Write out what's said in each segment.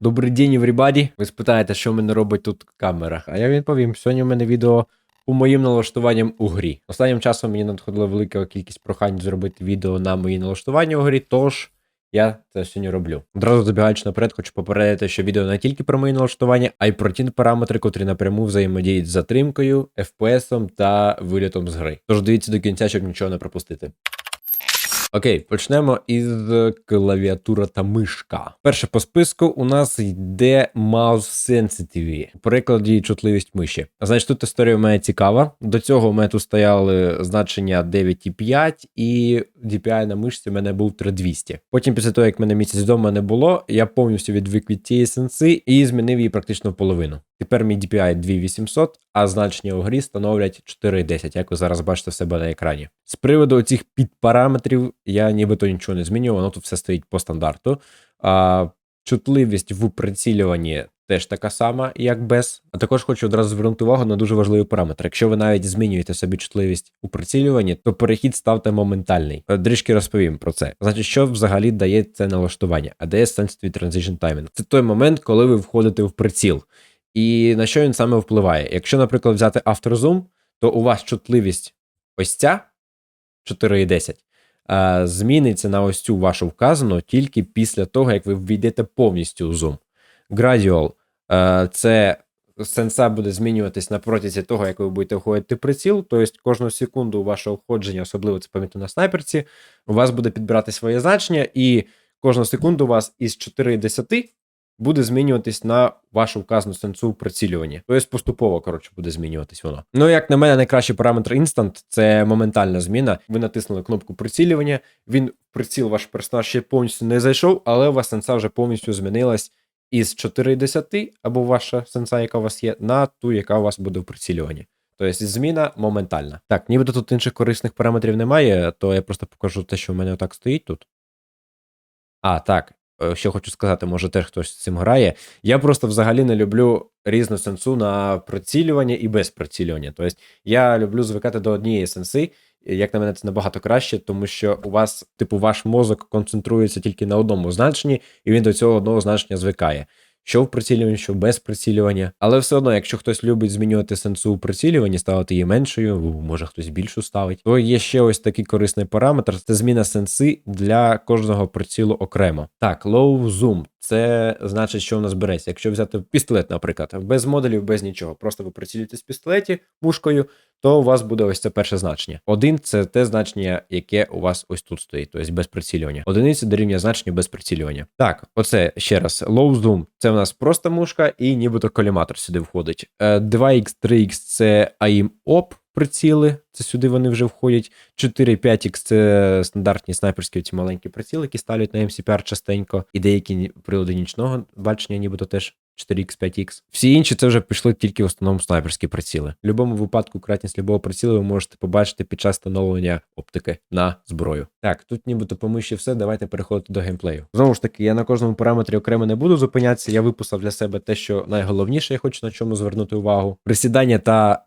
Добрий день, everybody. Ви спитаєте, що в мене робить тут камера. А я відповім: сьогодні в мене відео по моїм налаштуванням у грі. Останнім часом мені надходила велика кількість прохань зробити відео на мої налаштування у грі, тож я це сьогодні роблю. Одразу забігаючи наперед, хочу попередити, що відео не тільки про мої налаштування, а й про ті параметри, котрі напряму взаємодіють з затримкою, FPS та вилітом з гри. Тож дивіться до кінця, щоб нічого не пропустити. Окей, почнемо із клавіатура та мишка. Перше по списку у нас йде Mouse Sensitivity, у прикладі чутливість миші. Значить, тут історія в мене цікава. До цього у мене тут стояли значення 9,5 і DPI на мишці у мене був 3200. Потім, після того, як мене місяць вдома не було, я повністю відвик від цієї сенси і змінив її практично в половину. Тепер мій DPI 2800, а значення у грі становлять 4,10, як ви зараз бачите в себе на екрані. З приводу цих підпараметрів я нібито нічого не змінював, воно тут все стоїть по стандарту. А, чутливість в прицілюванні теж така сама, як без. А також хочу одразу звернути увагу на дуже важливий параметр. Якщо ви навіть змінюєте собі чутливість у прицілюванні, то перехід ставте моментальний. Е, Трішки розповім про це. Значить, що взагалі дає це налаштування? Дає Sensitive Transition Timing. Це той момент, коли ви входите в приціл. І на що він саме впливає? Якщо, наприклад, взяти Zoom, то у вас чутливість ось ця 4,10 е, зміниться на ось цю вашу вказану тільки після того, як ви ввійдете повністю у Zoom. Gradual це сенса буде змінюватись на протязі того, як ви будете входити приціл. Тобто кожну секунду вашого входження, особливо це помітно на снайперці, у вас буде підбирати своє значення, і кожну секунду у вас із 4,10 буде змінюватись на вашу вказану сенсу в прицілюванні. Тобто поступово, коротше, буде змінюватись воно. Ну, як на мене, найкращий параметр Instant це моментальна зміна. Ви натиснули кнопку прицілювання, він приціл ваш персонаж ще повністю не зайшов, але у вас сенса вже повністю змінилась із 4,10 або ваша сенса, яка у вас є, на ту, яка у вас буде в прицілюванні. Тобто зміна моментальна. Так, нібито тут інших корисних параметрів немає, то я просто покажу те, що в мене отак стоїть тут. А, так. е, Що хочу сказати, може теж хтось з цим грає. Я просто взагалі не люблю різну сенсу на прицілювання і без прицілювання. Тобто я люблю звикати до однієї сенси. Як на мене, це набагато краще, тому що у вас, типу, ваш мозок концентрується тільки на одному значенні, і він до цього одного значення звикає. Що в прицілюванні, що без прицілювання. Але все одно, якщо хтось любить змінювати сенсу у прицілюванні, ставити її меншою, може хтось більшу ставить, то є ще ось такий корисний параметр: це зміна сенси для кожного прицілу окремо. Так, low zoom. Це значить, що у нас береться. Якщо взяти пістолет, наприклад, без модулів, без нічого, просто ви прицілюєте з пістолеті мушкою, то у вас буде ось це перше значення. Один це те значення, яке у вас ось тут стоїть, тобто без прицілювання. Одиниця дорівнює значенню без прицілювання. Так, оце ще раз. Low zoom це в нас просто мушка, і нібито коліматор сюди входить. Е, 2x, 3x це AIM op приціли. Це сюди вони вже входять. 4, 5x це стандартні снайперські ці маленькі приціли, які ставлять на MCPR частенько, і деякі прилади нічного бачення, нібито теж 4x, 5x. Всі інші це вже пішли тільки в основному снайперські приціли. В будь-якому випадку кратність любого прицілу ви можете побачити під час встановлення оптики на зброю. Так, тут нібито по все. Давайте переходити до геймплею. Знову ж таки, я на кожному параметрі окремо не буду зупинятися. Я виписав для себе те, що найголовніше, я хочу на чому звернути увагу. Присідання та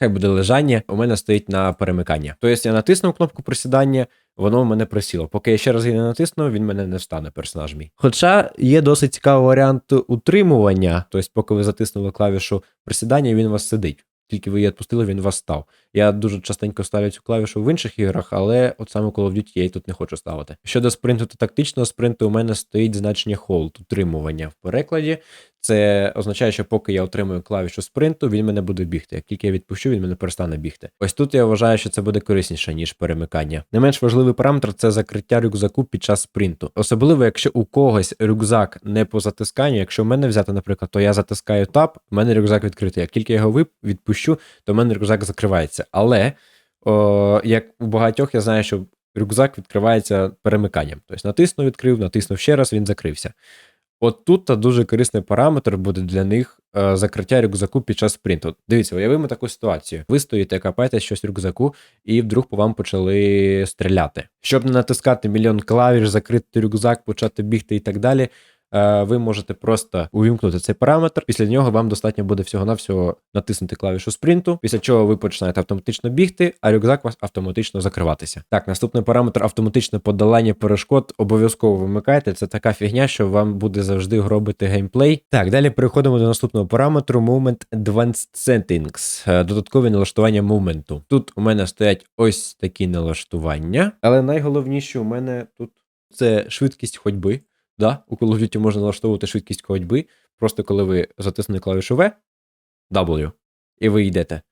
Хай буде лежання, у мене стоїть на перемикання. Тобто я натиснув кнопку присідання, воно в мене присіло. Поки я ще раз її не натисну, він мене не встане, персонаж мій. Хоча є досить цікавий варіант утримування, тобто, поки ви затиснули клавішу присідання, він у вас сидить. Тільки ви її відпустили, він вас став. Я дуже частенько ставлю цю клавішу в інших іграх, але от саме Call of Duty я її тут не хочу ставити. Щодо спринту та тактичного спринту, у мене стоїть значення hold, утримування в перекладі. Це означає, що поки я отримую клавішу спринту, він мене буде бігти. Як тільки я відпущу, він мене перестане бігти. Ось тут я вважаю, що це буде корисніше, ніж перемикання. Не менш важливий параметр це закриття рюкзаку під час спринту. Особливо, якщо у когось рюкзак не по затисканню, якщо в мене взяти, наприклад, то я затискаю тап, у мене рюкзак відкритий. Як тільки я його вип- відпущу, то в мене рюкзак закривається. Але о, як у багатьох, я знаю, що рюкзак відкривається перемиканням. Тобто натиснув, відкрив, натиснув ще раз, він закрився. От тут дуже корисний параметр буде для них е, закриття рюкзаку під час спринту. Дивіться, уявимо таку ситуацію. Ви стоїте, капаєте щось в рюкзаку, і вдруг по вам почали стріляти. Щоб не натискати мільйон клавіш, закрити рюкзак, почати бігти і так далі. Е, ви можете просто увімкнути цей параметр. Після нього вам достатньо буде всього-навсього натиснути клавішу спринту, після чого ви починаєте автоматично бігти, а рюкзак у вас автоматично закриватися. Так, наступний параметр автоматичне подолання перешкод. Обов'язково вимикайте. Це така фігня, що вам буде завжди гробити геймплей. Так, далі переходимо до наступного параметру Movement Advanced Settings. Е, Додаткові налаштування мувменту. Тут у мене стоять ось такі налаштування, але найголовніше у мене тут це швидкість ходьби. Да, у Call of Duty можна налаштовувати швидкість ходьби, просто коли ви затиснули клавішу V, W, і ви йдете.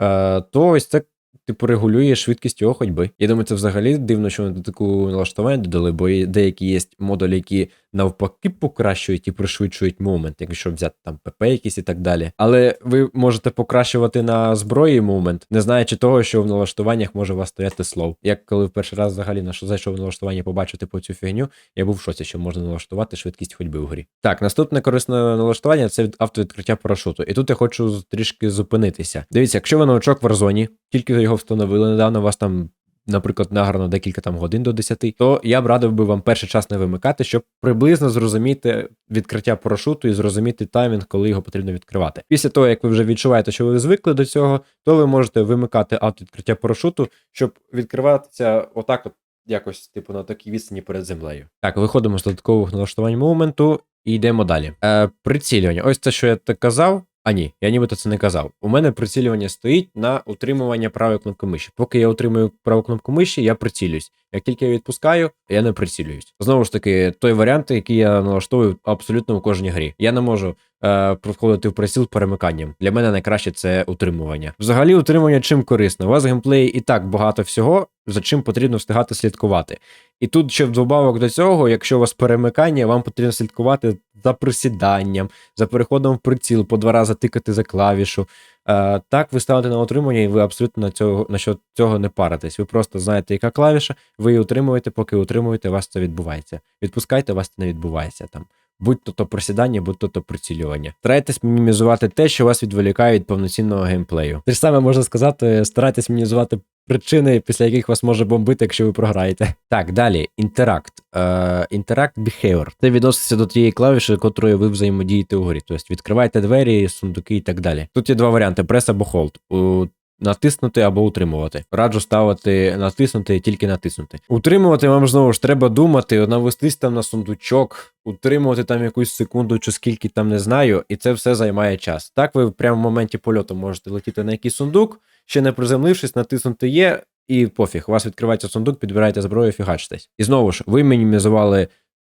Е, то ось це типу регулює швидкість його ходьби. Я думаю, це взагалі дивно, що вони таку налаштування додали, бо деякі є модулі, які навпаки покращують і пришвидшують момент, якщо взяти там ПП якісь і так далі. Але ви можете покращувати на зброї момент, не знаючи того, що в налаштуваннях може у вас стояти слов. Як коли в перший раз взагалі на що зайшов налаштування, побачив типу цю фігню, я був в шоці, що можна налаштувати швидкість ходьби в грі. Так, наступне корисне налаштування це автовідкриття парашуту. І тут я хочу трішки зупинитися. Дивіться, якщо ви новачок в Warzone, тільки його встановили недавно, вас там. Наприклад, награно декілька там годин до 10, то я б радив би вам перший час не вимикати, щоб приблизно зрозуміти відкриття парашуту і зрозуміти таймінг, коли його потрібно відкривати. Після того, як ви вже відчуваєте, що ви звикли до цього, то ви можете вимикати автовідкриття парашуту, щоб відкриватися отак, от якось, типу, на такій відстані перед землею. Так, виходимо з додаткових налаштувань моменту і йдемо далі. Е, прицілювання. Ось це, що я так казав. А ні, я нібито це не казав. У мене прицілювання стоїть на утримування правої кнопки миші. Поки я утримую праву кнопку миші, я прицілююсь. Як тільки я відпускаю, я не прицілююсь. Знову ж таки, той варіант, який я налаштовую абсолютно у кожній грі. Я не можу е, проходити в приціл перемиканням. Для мене найкраще це утримування. Взагалі, утримування чим корисно. У вас в геймплеї і так багато всього, за чим потрібно встигати слідкувати. І тут ще вдобавок до цього, якщо у вас перемикання, вам потрібно слідкувати за присіданням, за переходом в приціл, по два рази тикати за клавішу. Е, так, ви ставите на утримання, і ви абсолютно на цього на що цього не паритесь. Ви просто знаєте, яка клавіша, ви її утримуєте, поки утримуєте, у вас це відбувається. Відпускайте, у вас це не відбувається там. Будь то присідання, будь то то прицілювання. Старайтесь мінімізувати те, що вас відволікає від повноцінного геймплею. Те ж саме можна сказати, старайтесь мінімізувати причини, після яких вас може бомбити, якщо ви програєте. Так, далі. Інтеракт. Е, Інтеракт Behavior. Це відноситься до тієї клавіші, котрою ви взаємодієте у грі. Тобто відкривайте двері, сундуки і так далі. Тут є два варіанти: прес або hold. У Натиснути або утримувати. Раджу ставити натиснути і тільки натиснути. Утримувати вам знову ж треба думати, навестись там на сундучок, утримувати там якусь секунду чи скільки там не знаю, і це все займає час. Так ви прямо в моменті польоту можете летіти на якийсь сундук, ще не приземлившись, натиснути є, і пофіг. У вас відкривається сундук, підбираєте зброю, фігачтесь. І знову ж, ви мінімізували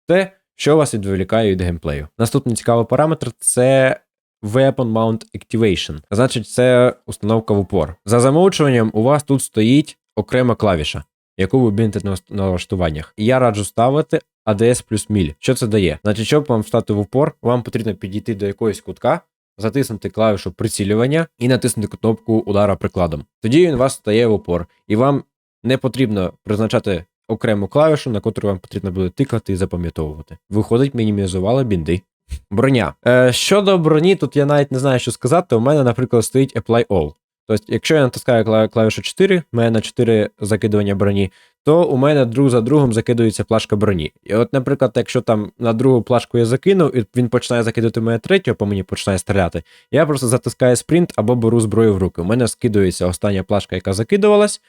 те, що вас відволікає від геймплею. Наступний цікавий параметр це Weapon Mount Activation. Значить, це установка в упор. За замовчуванням, у вас тут стоїть окрема клавіша, яку ви бінте на налаштуваннях. І я раджу ставити ADS плюс міль. Що це дає? Значить, щоб вам встати в упор, вам потрібно підійти до якогось кутка, затиснути клавішу прицілювання і натиснути кнопку удара прикладом. Тоді він вас стає в опор, і вам не потрібно призначати окрему клавішу, на котру вам потрібно буде тикати і запам'ятовувати. Виходить, мінімізували бінди. Броня. Е, щодо броні, тут я навіть не знаю, що сказати. У мене, наприклад, стоїть Apply All. Тобто, якщо я натискаю клавішу 4, в мене на 4 закидування броні, то у мене друг за другом закидується плашка броні. І от, наприклад, якщо там на другу плашку я закинув, і він починає закидати мене третю, а по мені починає стріляти, я просто затискаю спринт або беру зброю в руки. У мене скидується остання плашка, яка закидувалась,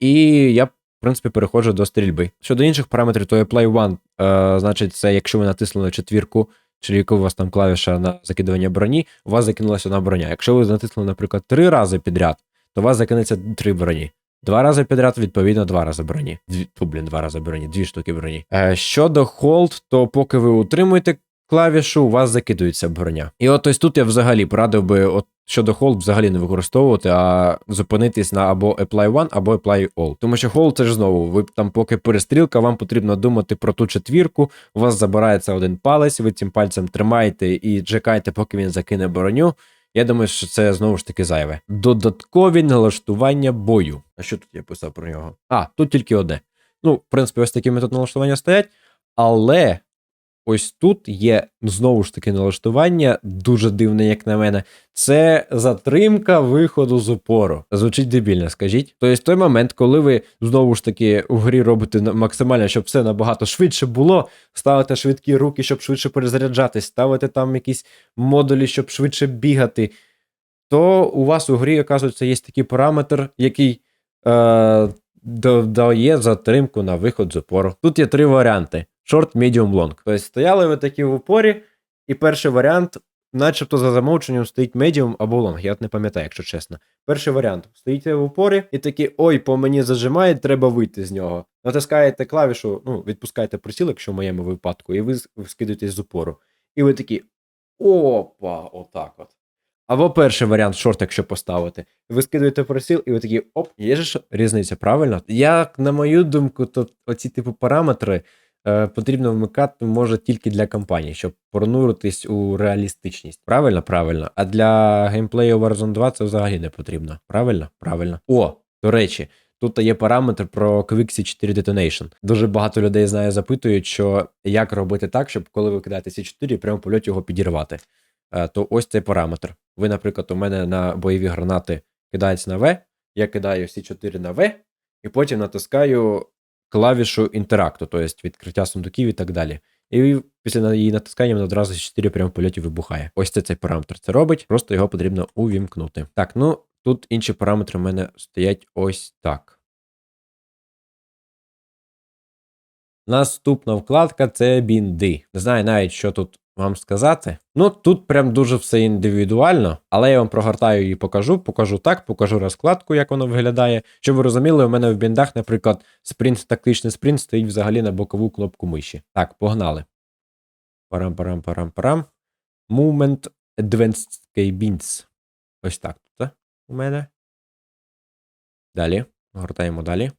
і я, в принципі, переходжу до стрільби. Щодо інших параметрів, то Apply One, е, значить, це якщо ви натиснули четвірку, чи яка у вас там клавіша на закидування броні, у вас закинулася одна броня. Якщо ви натиснули, наприклад, три рази підряд, то у вас закинеться три броні. Два рази підряд, відповідно, два рази броні. Дві, блін, два рази броні, дві штуки броні. Е, щодо холд, то поки ви утримуєте клавішу, у вас закидується броня. І от ось тут я взагалі порадив би, от щодо hold взагалі не використовувати, а зупинитись на або Apply One, або Apply All. Тому що hold це ж знову, ви там, поки перестрілка, вам потрібно думати про ту четвірку, у вас забирається один палець, ви цим пальцем тримаєте і чекаєте, поки він закине броню. Я думаю, що це знову ж таки зайве. Додаткові налаштування бою. А що тут я писав про нього? А, тут тільки одне. Ну, в принципі, ось такі метод налаштування стоять, але ось тут є знову ж таки налаштування, дуже дивне, як на мене. Це затримка виходу з опору. Звучить дебільно, скажіть. Тобто той момент, коли ви знову ж таки в грі робите максимально, щоб все набагато швидше було, ставите швидкі руки, щоб швидше перезаряджатись, ставите там якісь модулі, щоб швидше бігати, то у вас у грі, оказується, є такий параметр, який е, да- дає затримку на виход з опору. Тут є три варіанти: short, medium, long. Тобто стояли ви такі в опорі, і перший варіант, начебто за замовченням, стоїть medium або long. Я не пам'ятаю, якщо чесно. Перший варіант: стоїте в опорі і такі, ой, по мені зажимає, треба вийти з нього. Натискаєте клавішу, ну, відпускаєте приціл, якщо в моєму випадку, і ви с- скидуєтесь з опору. І ви такі. Опа, отак от. Або перший варіант шорт, якщо поставити. Ви скидуєте присіл, і ви такі оп, є ж різниця, правильно? Як на мою думку, то оці типу параметри потрібно вмикати може тільки для компанії, щоб пронуритись у реалістичність. Правильно, правильно. А для геймплею Warzone 2 це взагалі не потрібно. Правильно? Правильно. О, до речі. Тут є параметр про Quick 4 Detonation. Дуже багато людей знає, запитують, що як робити так, щоб коли ви кидаєте C4, прямо в польоті його підірвати. Е, То ось цей параметр. Ви, наприклад, у мене на бойові гранати кидається на В, я кидаю C4 на В, і потім натискаю клавішу інтеракту, тобто відкриття сундуків і так далі. І після її натискання вона одразу C4 прямо в польоті вибухає. Ось це цей параметр це робить, просто його потрібно увімкнути. Так, ну тут інші параметри в мене стоять ось так. Наступна вкладка це бінди. Не знаю навіть, що тут вам сказати. Ну, тут прям дуже все індивідуально, але я вам прогортаю і покажу. Покажу так, покажу розкладку, як воно виглядає. Щоб ви розуміли, у мене в біндах, наприклад, спринт, тактичний спринт стоїть взагалі на бокову кнопку миші. Так, погнали. Парам-парам-парам-парам. Movement Advanced K-Bins. Ось так тут у мене. Далі. Гортаємо далі.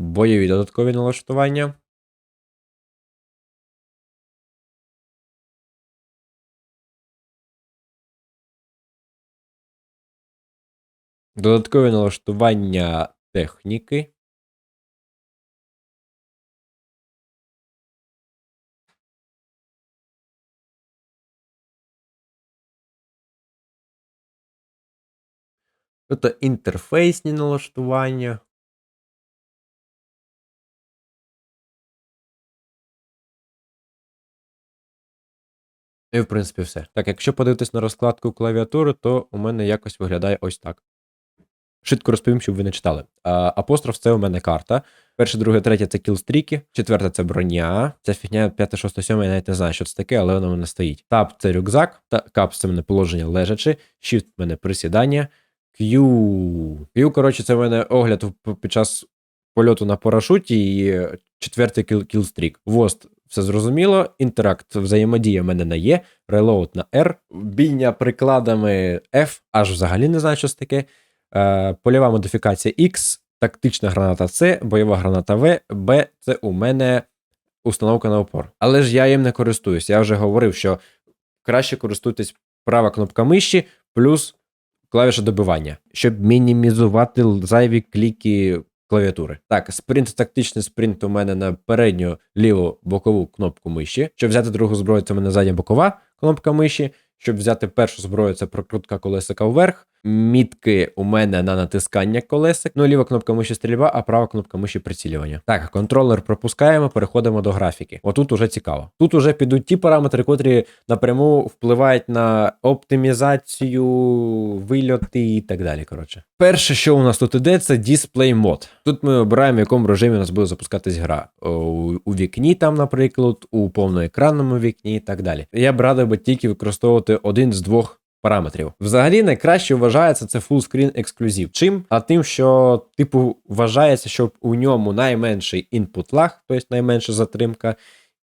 Бойові додаткові налаштування. Додаткові налаштування техніки. Тобто інтерфейсні налаштування. І, в принципі, все. Так, якщо подивитись на розкладку клавіатури, то у мене якось виглядає ось так. Швидко розповім, щоб ви не читали. А, апостроф це у мене карта. Перше, друге, третє це кілстріки. Четверте це броня. Ця фігня 5, 6, 7, я навіть не знаю, що це таке, але воно в мене стоїть. Тап це рюкзак, та кап це в мене положення лежачи, shift в мене присідання. Q. Q, коротше, це в мене огляд під час польоту на парашуті і е, четвертий кіл, кілстрік. Вост, все зрозуміло. Інтеракт взаємодія в мене на Є, релоуд на R, бійня прикладами F, аж взагалі не знаю, що це таке. Е, польова модифікація X, тактична граната С, бойова граната В, Б це у мене установка на опор. Але ж я їм не користуюсь. Я вже говорив, що краще користуйтесь права кнопка миші плюс клавіша добивання, щоб мінімізувати зайві кліки клавіатури. Так, спринт, тактичний спринт у мене на передню ліву бокову кнопку миші. Щоб взяти другу зброю, це у мене задня бокова кнопка миші. Щоб взяти першу зброю, це прокрутка колесика вверх. Мітки у мене на натискання колесик. Ну, ліва кнопка миші стрільба, а права кнопка миші прицілювання. Так, контролер пропускаємо, переходимо до графіки. Отут уже цікаво. Тут уже підуть ті параметри, котрі напряму впливають на оптимізацію, вильоти і так далі. Коротше, перше, що у нас тут іде, це дисплей мод. Тут ми обираємо, в якому режимі у нас буде запускатись гра. У, вікні, там, наприклад, у повноекранному вікні і так далі. Я б радив би тільки використовувати один з двох. Параметрів взагалі найкраще вважається це фулскрін ексклюзив. Чим? А тим, що типу вважається, що у ньому найменший інпут лаг, тобто найменша затримка,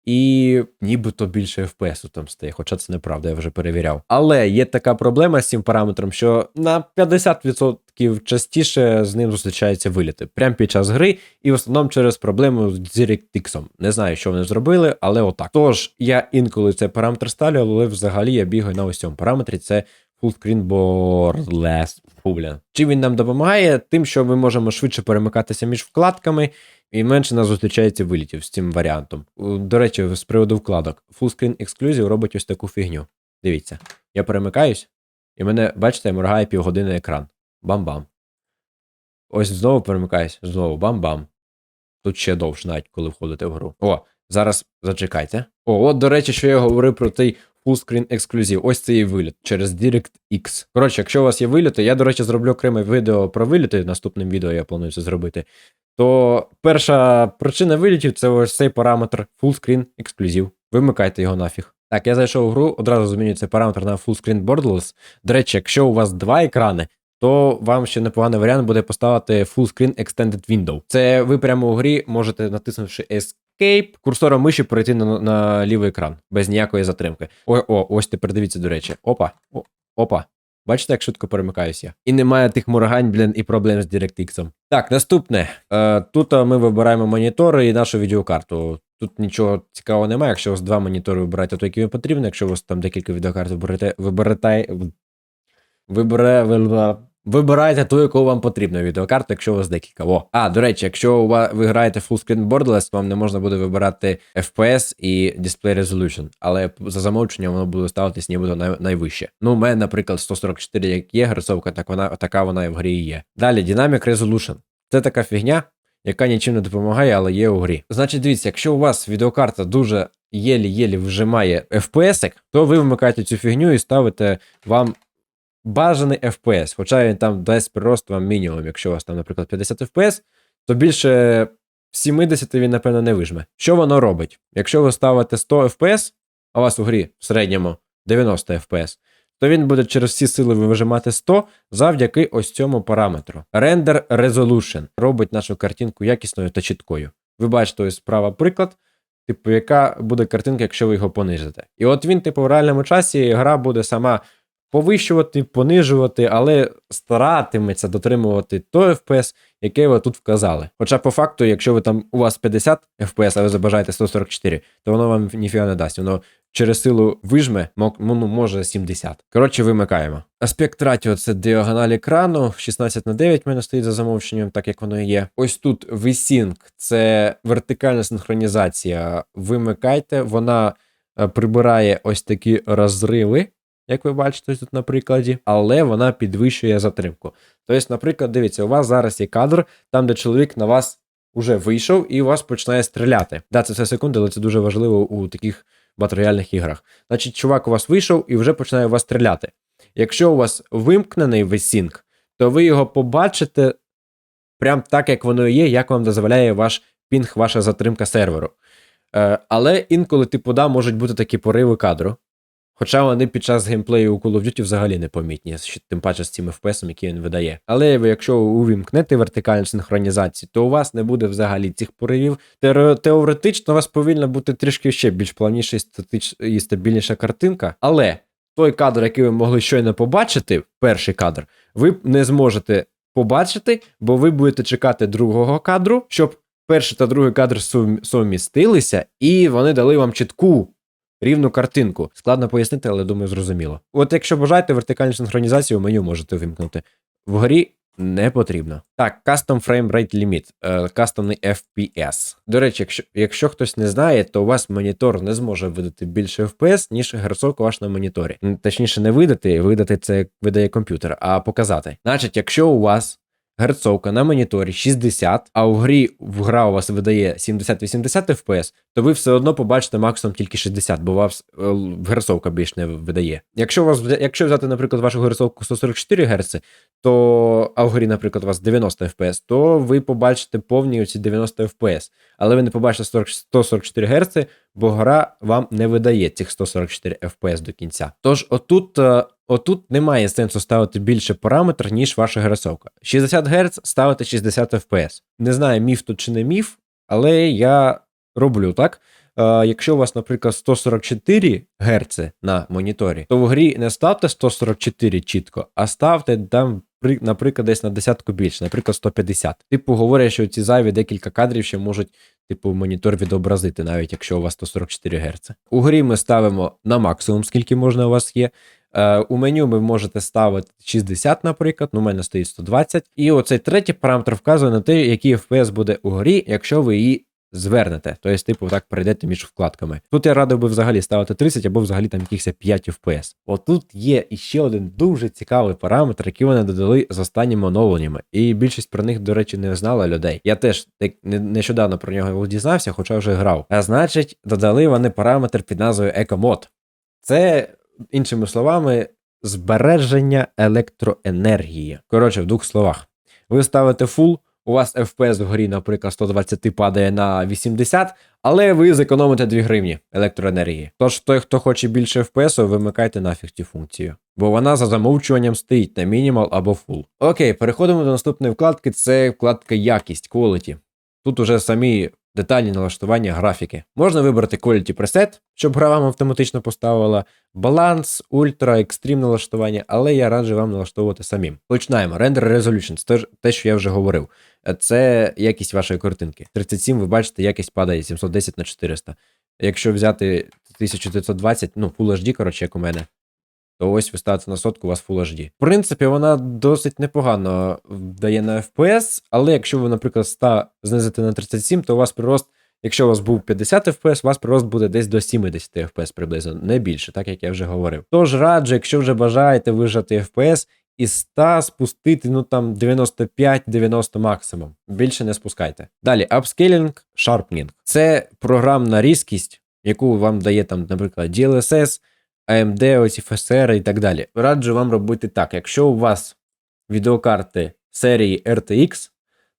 і нібито більше FPS там стає, хоча це неправда, я вже перевіряв. Але є така проблема з цим параметром, що на 50% частіше з ним зустрічаються виліти прямо під час гри, і в основному через проблему з DirectX. Не знаю, що вони зробили, але отак. Тож я інколи цей параметр ставлю, але взагалі я бігаю на ось цьому параметрі. Це Fullscreen Borderless. Фу, блін. Чим він нам допомагає? Тим, що ми можемо швидше перемикатися між вкладками, і менше нас зустрічається вилітів з цим варіантом. До речі, з приводу вкладок. Fullscreen Exclusive робить ось таку фігню. Дивіться, я перемикаюсь, і мене, бачите, моргає півгодини екран. Бам-бам. Ось знову перемикаюсь, знову бам-бам. Тут ще довше, навіть коли входите в гру. О, зараз зачекайте. О, от, до речі, що я говорив про той fullscreen ексклюзив. Ось це і виліт через DirectX. Коротше, якщо у вас є виліти, я, до речі, зроблю окреме відео про виліти. Наступним відео я планую це зробити. То перша причина вилітів це ось цей параметр fullscreen ексклюзив. Вимикайте його нафіг. Так, я зайшов в гру, одразу змінюється параметр на fullscreen borderless. До речі, якщо у вас два екрани, то вам ще непоганий варіант буде поставити fullscreen extended window. Це ви прямо у грі можете, натиснувши Escape, курсором миші перейти на, на лівий екран без ніякої затримки. О, о, ось тепер дивіться, до речі. Опа, о, опа. Бачите, як швидко перемикаюсь я. І немає тих моргань, блін, і проблем з DirectX. Так, наступне. Е, тут е, ми вибираємо монітори і нашу відеокарту. Тут нічого цікавого немає. Якщо у вас два монітори вибираєте, то які вам потрібно. Якщо у вас там декілька відеокарт виберете, виберете, вибере, вибере- вибирайте ту, яку вам потрібна відеокарту, якщо у вас декілька. О. А, до речі, якщо ви граєте fullscreen borderless, вам не можна буде вибирати FPS і Display Resolution, але за замовченням воно буде ставитись нібито най, найвище. Ну, у мене, наприклад, 144 як є герцовка, так вона така вона і в грі є. Далі Dynamic Resolution. Це така фігня, яка нічим не допомагає, але є у грі. Значить, дивіться, якщо у вас відеокарта дуже єлі-єлі вжимає FPS, то ви вмикаєте цю фігню і ставите вам бажаний FPS. Хоча він там дасть прирост вам мінімум. Якщо у вас там, наприклад, 50 FPS, то більше 70 він, напевно, не вижме. Що воно робить? Якщо ви ставите 100 FPS, а у вас у грі в середньому 90 FPS, то він буде через всі сили вижимати 100 завдяки ось цьому параметру. Render Resolution робить нашу картинку якісною та чіткою. Ви бачите ось справа приклад, типу, яка буде картинка, якщо ви його понижите. І от він, типу, в реальному часі гра буде сама повищувати, понижувати, але старатиметься дотримувати той FPS, який ви тут вказали. Хоча по факту, якщо ви там у вас 50 FPS, а ви забажаєте 144, то воно вам ніфіга не дасть. Воно через силу вижме, ну, може 70. Коротше, вимикаємо. Аспект ратіо це діагональ екрану. 16 на 9 в мене стоїть за замовченням, так як воно і є. Ось тут VSync – це вертикальна синхронізація. Вимикайте, вона е, прибирає ось такі розриви. Як ви бачите тут на прикладі, але вона підвищує затримку. Тобто, наприклад, дивіться, у вас зараз є кадр, там, де чоловік на вас уже вийшов і у вас починає стріляти. Да, це все секунди, але це дуже важливо у таких батареяльних іграх. Значить, чувак у вас вийшов і вже починає у вас стріляти. Якщо у вас вимкнений весінк, то ви його побачите прям так, як воно є, як вам дозволяє ваш пінг, ваша затримка серверу. Е, але інколи, типу, да, можуть бути такі пориви кадру. Хоча вони під час геймплею у Call of Duty взагалі непомітні, ще тим паче з цим FPS, який він видає. Але ви, якщо увімкнете вертикальну синхронізацію, то у вас не буде взагалі цих поривів. Теоретично у вас повинна бути трішки ще більш плавніша і, стабільніша картинка. Але той кадр, який ви могли щойно побачити, перший кадр, ви не зможете побачити, бо ви будете чекати другого кадру, щоб перший та другий кадр сум- сумістилися, і вони дали вам чітку рівну картинку. Складно пояснити, але думаю, зрозуміло. От якщо бажаєте вертикальну синхронізацію, меню можете вимкнути. Вгорі не потрібно. Так, Custom Frame Rate Limit, е, кастомний FPS. До речі, якщо, якщо хтось не знає, то у вас монітор не зможе видати більше FPS, ніж герцовка ваш на моніторі. Точніше, не видати, видати це видає комп'ютер, а показати. Значить, якщо у вас герцовка на моніторі 60, а у грі в гра у вас видає 70-80 FPS, то ви все одно побачите максимум тільки 60, бо вас е, герцовка більш не видає. Якщо у вас якщо взяти, наприклад, вашу герцовку 144 Гц, то а в грі, наприклад, у вас 90 FPS, то ви побачите повні оці 90 FPS. Але ви не побачите 40, 144 Гц, бо гра вам не видає цих 144 FPS до кінця. Тож отут, е, отут немає сенсу ставити більше параметр, ніж ваша герцовка. 60 Гц ставити 60 FPS. Не знаю, міф тут чи не міф, але я роблю так. Е, якщо у вас, наприклад, 144 Гц на моніторі, то в грі не ставте 144 чітко, а ставте там, наприклад, десь на десятку більше, наприклад, 150. Типу, говорять, що ці зайві декілька кадрів ще можуть, типу, монітор відобразити, навіть якщо у вас 144 Гц. У грі ми ставимо на максимум, скільки можна у вас є. Е, у меню ви можете ставити 60, наприклад, ну, у мене стоїть 120. І оцей третій параметр вказує на те, який FPS буде у грі, якщо ви її звернете. Тобто, типу, так перейдете між вкладками. Тут я радив би взагалі ставити 30 або взагалі там якихось 5 FPS. Отут є іще один дуже цікавий параметр, який вони додали з останніми оновленнями. І більшість про них, до речі, не знала людей. Я теж нещодавно про нього дізнався, хоча вже грав. А значить, додали вони параметр під назвою EcoMod. Це, іншими словами, збереження електроенергії. Коротше, в двох словах. Ви ставите full, у вас FPS в горі, наприклад, 120 падає на 80, але ви зекономите 2 гривні електроенергії. Тож той, хто хоче більше FPS, вимикайте нафіг цю функцію. Бо вона за замовчуванням стоїть на мінімал або full. Окей, переходимо до наступної вкладки. Це вкладка якість, quality. Тут уже самі детальні налаштування графіки. Можна вибрати Quality Preset, щоб гра вам автоматично поставила баланс, ультра, екстрім налаштування, але я раджу вам налаштовувати самим. Починаємо. Render Resolution, це те, що я вже говорив. Е, Це якість вашої картинки. 37, ви бачите, якість падає 710 на 400. Якщо взяти 1920, ну, Full HD, коротше, як у мене, то ось ви ставите на сотку, у вас Full HD. В принципі, вона досить непогано дає на FPS, але якщо ви, наприклад, 100 знизите на 37, то у вас прирост, якщо у вас був 50 FPS, у вас прирост буде десь до 70 FPS приблизно, не більше, так як я вже говорив. Тож раджу, якщо вже бажаєте вижати FPS, із 100 спустити, ну там 95-90 максимум. Більше не спускайте. Далі, upscaling, sharpening. Це програмна різкість, яку вам дає там, наприклад, DLSS, AMD, оці FSR і так далі. Раджу вам робити так. Якщо у вас відеокарти серії RTX,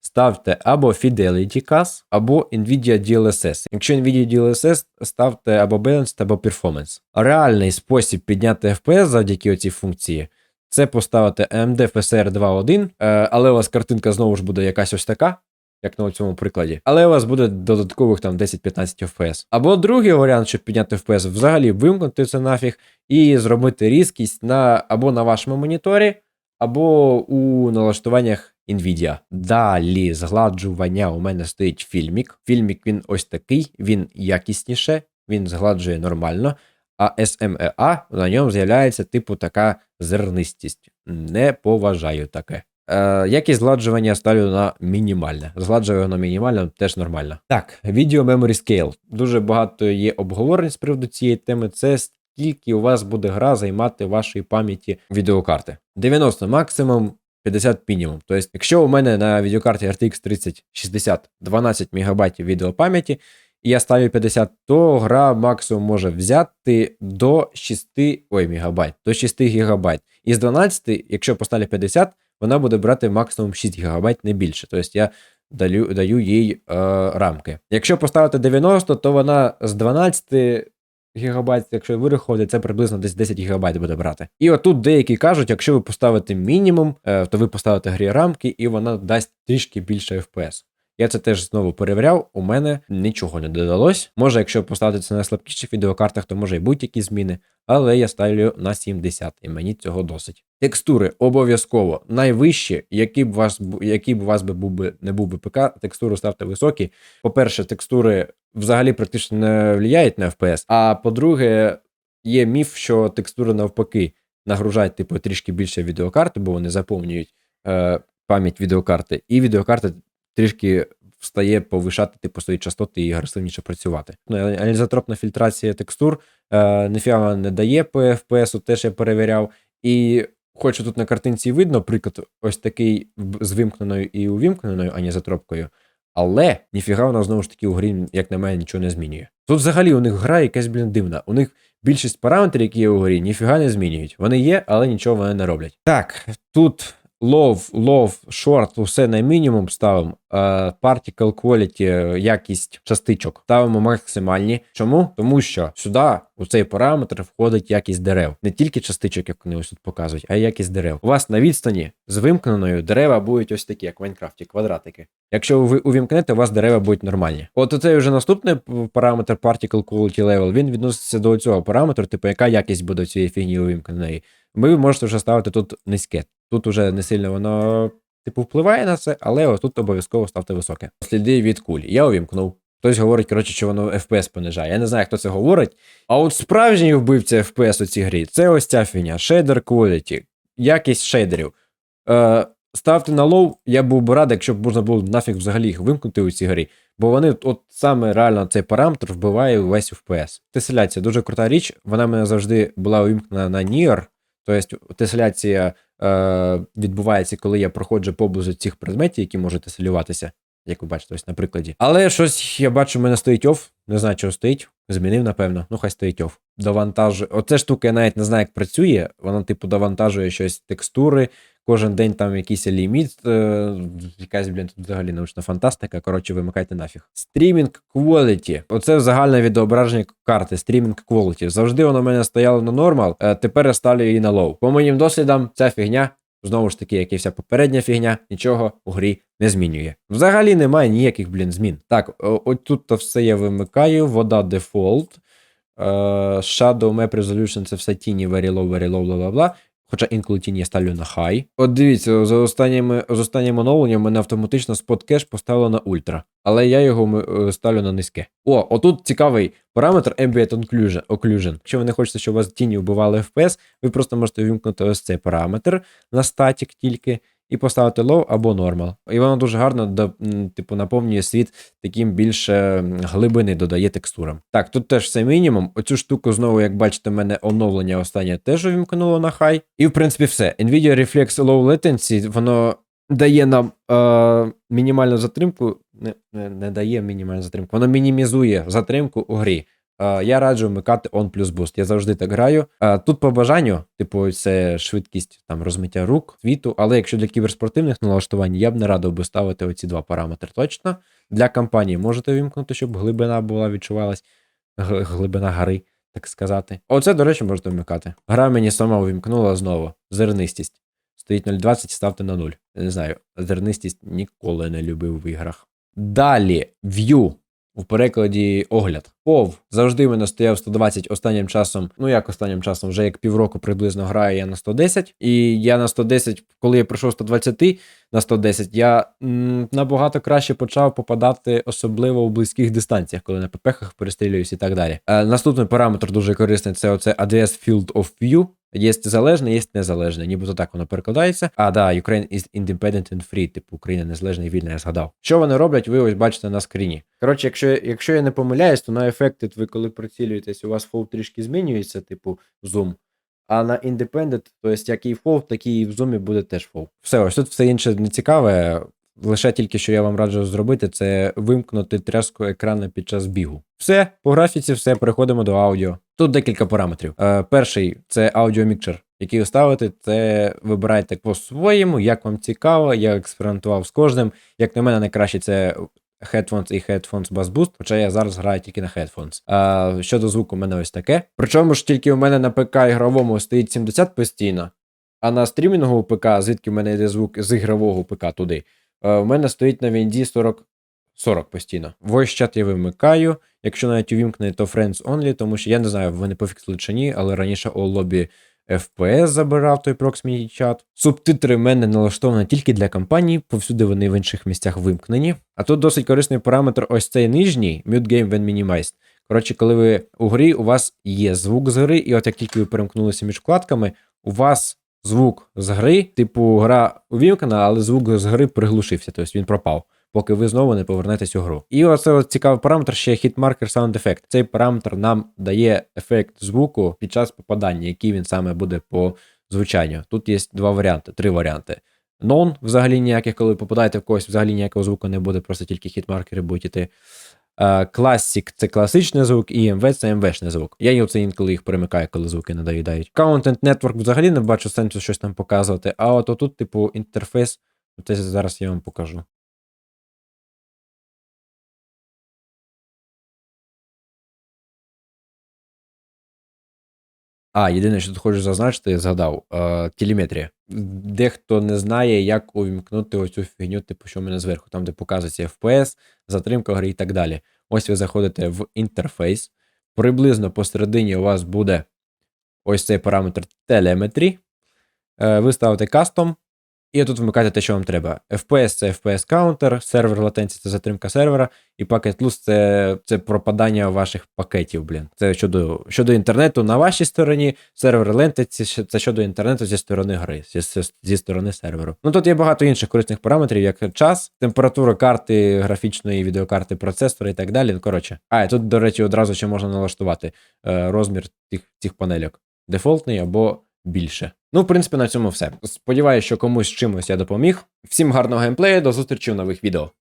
ставте або Fidelity CAS, або Nvidia DLSS. Якщо Nvidia DLSS, ставте або Balanced, або Performance. Реальний спосіб підняти FPS завдяки оцій функції. Це поставити AMD FSR 2.1, е, але у вас картинка знову ж буде якась ось така, як на цьому прикладі. Але у вас буде додаткових там 10-15 FPS. Або другий варіант, щоб підняти FPS, взагалі вимкнути це нафіг і зробити різкість на або на вашому моніторі, або у налаштуваннях Nvidia. Далі згладжування у мене стоїть фільмік. Фільмік він ось такий, він якісніше, він згладжує нормально. А SMEA на ньому з'являється типу така зернистість. Не поважаю таке. Е, якість згладжування ставлю на мінімальне. Згладжую на мінімальне теж нормально. Так, Video Memory Scale. Дуже багато є обговорень з приводу цієї теми. Це скільки у вас буде гра займати вашої пам'яті відеокарти. 90 максимум, 50 мінімум. Тобто, якщо у мене на відеокарті RTX 3060 12 МБ відеопам'яті, і я ставлю 50, то гра максимум може взяти до 6 ой, мегабайт, до 6 гігабайт. Із 12, якщо поставлю 50, вона буде брати максимум 6 гігабайт, не більше. Тобто я даю, даю їй е, рамки. Якщо поставити 90, то вона з 12 гігабайт, якщо вирахувати, це приблизно десь 10 гігабайт буде брати. І отут деякі кажуть, якщо ви поставите мінімум, е, то ви поставите грі рамки, і вона дасть трішки більше FPS. Я це теж знову перевіряв, у мене нічого не додалось. Може, якщо поставити це на слабкіших відеокартах, то може й будь-які зміни, але я ставлю на 70, і мені цього досить. Текстури обов'язково найвищі, які б вас які б у вас би був би не був би ПК, текстури ставте високі. По-перше, текстури взагалі практично не впливають на FPS. А по-друге, є міф, що текстури навпаки нагружають типу трішки більше відеокарти, бо вони заповнюють е, пам'ять відеокарти, і відеокарта трішки встає повишати типу свої частоти і агресивніше працювати. Ну, Анізотропна фільтрація текстур е, ніфіга не дає по FPS, теж я перевіряв. І хоч тут на картинці видно, приклад ось такий з вимкненою і увімкненою анізотропкою, але ніфіга вона знову ж таки у грі, як на мене, нічого не змінює. Тут взагалі у них гра якась, блін, дивна. У них більшість параметрів, які є у грі, ніфіга не змінюють. Вони є, але нічого вони не роблять. Так, тут love, love, short, усе на мінімум ставимо. Particle quality, е, якість частичок ставимо максимальні. Чому? Тому що сюди у цей параметр входить якість дерев. Не тільки частичок, як вони ось тут показують, а й якість дерев. У вас на відстані з вимкненою дерева будуть ось такі, як в Майнкрафті, квадратики. Якщо ви увімкнете, у вас дерева будуть нормальні. От оцей вже наступний параметр Particle Quality Level, він відноситься до цього параметру, типу, яка якість буде цієї фігні увімкненої. Ви можете вже ставити тут низьке. Тут уже не сильно воно, типу, впливає на це, але ось тут обов'язково ставте високе. Сліди від куль. Я увімкнув. Хтось говорить, коротше, що воно FPS понижає. Я не знаю, хто це говорить. А от справжній вбивця FPS у цій грі це ось ця фігня. Shader Quality, якість шейдерів. Е, ставте на лоу, я був би радий, якщо б можна було нафіг взагалі їх вимкнути у цій грі. Бо вони, от саме реально цей параметр вбиває весь FPS. Теселяція дуже крута річ. Вона мене завжди була увімкнена на NIR. Тобто теселяція відбувається, коли я проходжу поблизу цих предметів, які можуть теселюватися, як ви бачите, ось на прикладі. Але щось я бачу, в мене стоїть оф. Не знаю, чого стоїть. Змінив, напевно. Ну, хай стоїть оф. Довантажує. Оце штука, я навіть не знаю, як працює. Вона, типу, довантажує щось текстури. Кожен день там якийсь ліміт, е, якась, блін, тут взагалі научна фантастика. Коротше, вимикайте нафіг. Streaming Quality. Оце загальне відображення карти. Streaming Quality. Завжди воно в мене стояло на нормал, е, тепер я ставлю її на лоу. По моїм дослідам, ця фігня, знову ж таки, як і вся попередня фігня, нічого у грі не змінює. Взагалі немає ніяких, блін, змін. Так, от тут то все я вимикаю, вода дефолт. Е, Shadow Map Resolution це все тіні, very low, very low, бла бла бла. Хоча інколи тінь я ставлю на хай. От дивіться, за останніми, з останнім оновленням мене автоматично спот кеш поставило на ультра, але я його е, ставлю на низьке. О, отут цікавий параметр Ambient Occlusion. Occlusion. Якщо ви не хочете, щоб у вас тіні вбивали FPS, ви просто можете вимкнути ось цей параметр на статік тільки. І поставити low або normal. І воно дуже гарно типу, наповнює світ таким більше глибини додає текстурам. Так, тут теж все мінімум. Оцю штуку знову, як бачите, в мене оновлення останнє теж увімкнуло на хай. І в принципі все. Nvidia Reflex Low Latency, воно дає нам е, мінімальну затримку. Не, не, не дає мінімальну затримку, воно мінімізує затримку у грі. Е, Я раджу вмикати on плюс boost. Я завжди так граю. Е, Тут по бажанню, типу, це швидкість там розмиття рук, світу. Але якщо для кіберспортивних налаштувань, я б не радив би ставити оці два параметри точно. Для кампанії можете вимкнути, щоб глибина була відчувалась, глибина гри, так сказати. Оце, до речі, можете вмикати. Гра мені сама увімкнула знову. Зернистість. Стоїть 0,20, ставте на 0. Я не знаю, зернистість ніколи не любив в іграх. Далі, view. У перекладі огляд. Пов завжди мене стояв 120 останнім часом. Ну як останнім часом, вже як півроку приблизно граю я на 110. І я на 110, коли я пройшов 120 на 110, я м, набагато краще почав попадати, особливо у близьких дистанціях, коли на ППХах перестрілююсь і так далі. Е, наступний параметр дуже корисний це оце ADS Field of View. Є залежне, є незалежне, нібито так воно перекладається. А, да, Ukraine is independent and free, типу Україна незалежна і вільна, я згадав. Що вони роблять, ви ось бачите на скріні. Коротше, якщо, якщо я не помиляюсь, то на Affected ви коли прицілюєтесь, у вас фол трішки змінюється, типу зум. А на Independent, то есть який фол, такий і в зумі буде теж фол. Все, ось тут все інше не цікаве. Лише тільки що я вам раджу зробити, це вимкнути тряску екрану під час бігу. Все, по графіці, все, переходимо до аудіо. Тут декілька параметрів. Е, перший це аудіо мікчер, який ви ставите, це вибирайте по-своєму, як вам цікаво, я експериментував з кожним. Як на мене, найкраще це Headphones і Headphones Bass Boost, хоча я зараз граю тільки на Headphones. А, щодо звуку, у мене ось таке. Причому ж тільки у мене на ПК ігровому стоїть 70 постійно, а на стрімінгову ПК, звідки в мене йде звук з ігрового ПК туди, е, у мене стоїть на Вінді 40 40 постійно. Voice chat я вимикаю. Якщо навіть увімкнений, то Friends Only, тому що я не знаю, вони пофіксили чи ні, але раніше у лобі FPS забирав той Proximity чат. Субтитри в мене налаштовані тільки для кампаній, повсюди вони в інших місцях вимкнені. А тут досить корисний параметр ось цей нижній Mute Game When Minimized. Коротше, коли ви у грі, у вас є звук з гри, і от як тільки ви перемкнулися між вкладками, у вас звук з гри, типу, гра увімкнена, але звук з гри приглушився, тобто він пропав. Поки ви знову не повернетесь у гру. І оце от цікавий параметр ще Hitmarker Sound Effect. Цей параметр нам дає ефект звуку під час попадання, який він саме буде по звучанню. Тут є два варіанти, три варіанти. Non взагалі ніяких, коли попадаєте в когось, взагалі ніякого звуку не буде, просто тільки хітмаркери будуть іти. Е, Classic – це класичний звук, і MV – це MV-шний звук. Я оце інколи їх перемикаю, коли звуки надоїдають. Content Network взагалі не бачу сенсу щось там показувати, а от тут, типу, інтерфейс, це зараз я вам покажу. А, єдине, що тут хочу зазначити, згадав, е, телеметрія. Дехто не знає, як увімкнути оцю фігню, типу, що в мене зверху, там, де показується FPS, затримка гри і так далі. Ось ви заходите в інтерфейс. Приблизно посередині у вас буде ось цей параметр телеметрі. Е, ви ставите кастом, І тут вмикати те, що вам треба. FPS це FPS counter, сервер латенція це затримка сервера, і пакет loss це, це пропадання ваших пакетів, блін. Це щодо, щодо інтернету на вашій стороні, сервер лентиці це щодо інтернету зі сторони гри, зі, зі, зі сторони серверу. Ну тут є багато інших корисних параметрів, як час, температура карти, графічної відеокарти, процесора і так далі. Ну, коротше. А, і тут, до речі, одразу ще можна налаштувати е, розмір цих, цих панельок. Дефолтний або більше. Ну, в принципі, на цьому все. Сподіваюся, що комусь чимось я допоміг. Всім гарного геймплею, до зустрічі в нових відео.